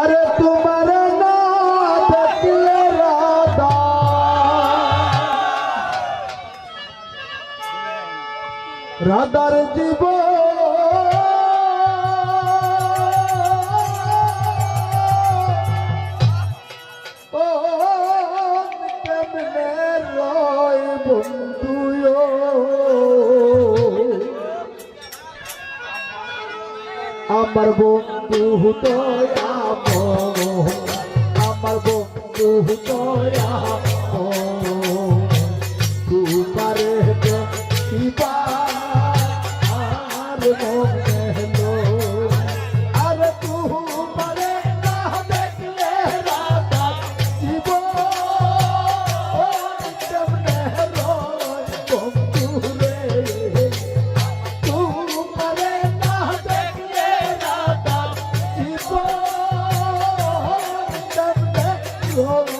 আরে তোমার না থাকলে রাধা। রাধার জীবন আমার বন্ধু দয়া আমার বন্ধু তোরা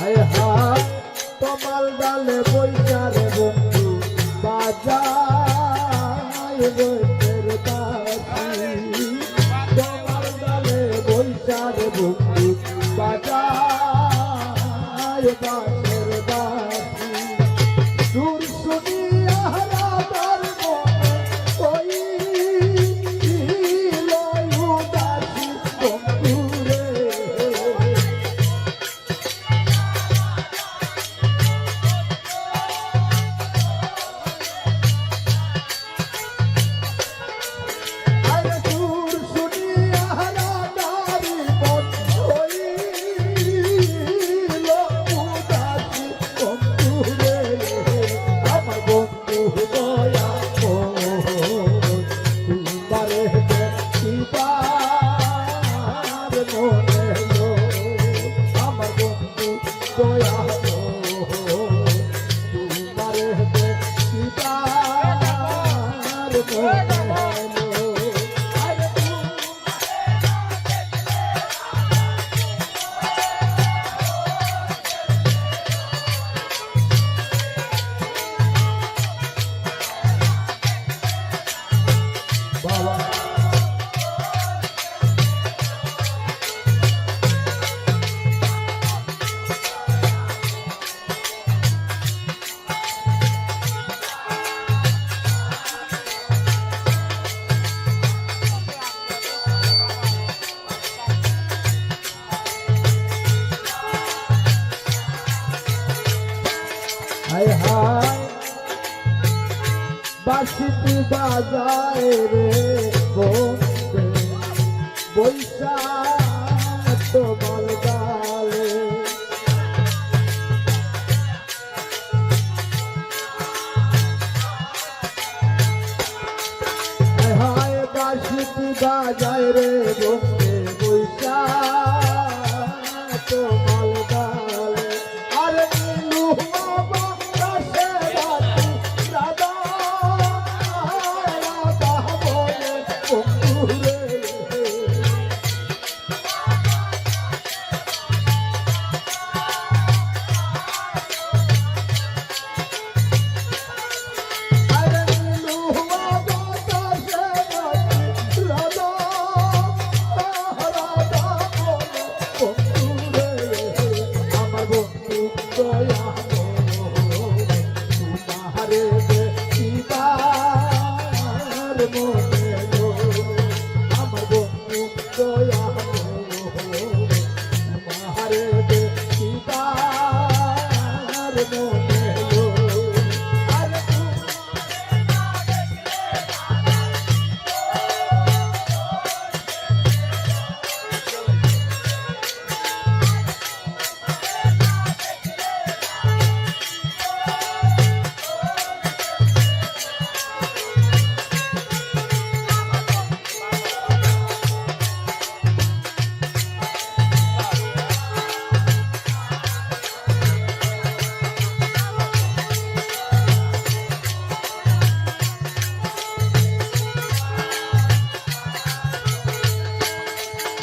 হায় হা কমাল ডালে বৈচারে বন্ধু, বাজায় বৈচের বাজি কমাল ডালে বৈচারে বন্ধু, বাজায় বাজা soya হায় হায়। বাসিতে বাজায় রে বৈশাখ তোমার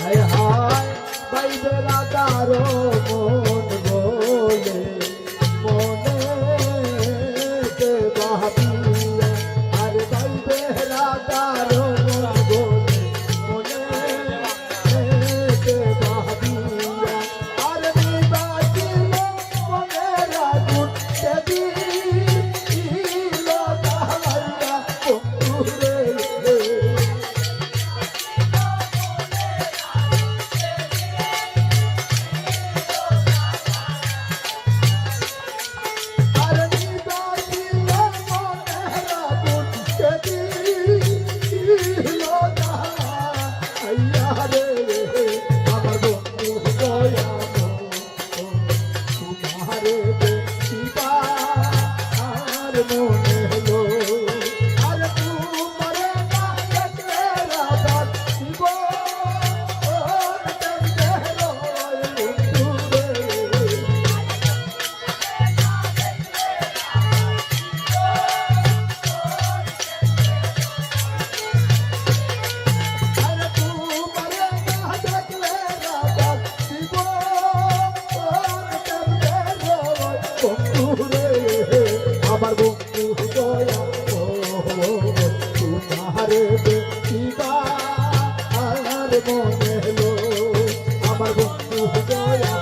হায় হায় বাইবেলা তারো মন মনে হলো আমার বন্ধু দয়া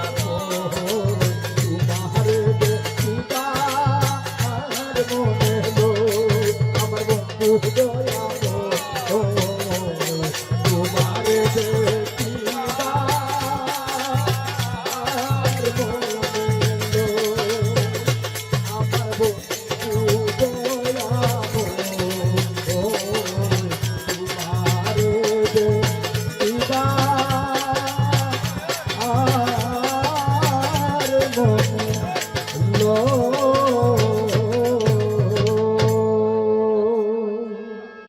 তোমার তোমার মনে হলো আমার বন্ধু দয়া তোমার